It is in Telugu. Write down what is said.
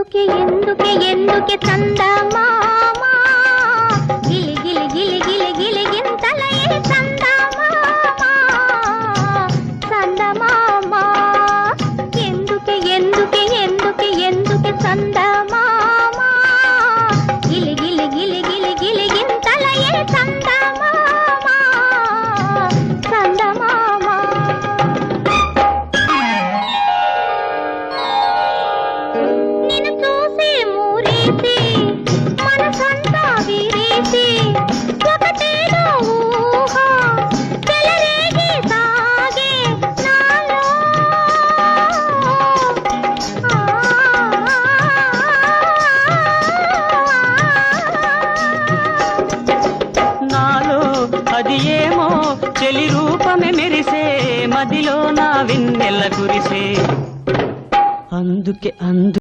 ఎందుకే ఎందుకే ఎందుకే చందమా? నాలో? అది ఏమో? చెలి రూపమే మెరిసే మదిలో నా విన్నెల కురిసే. అందుకే అందు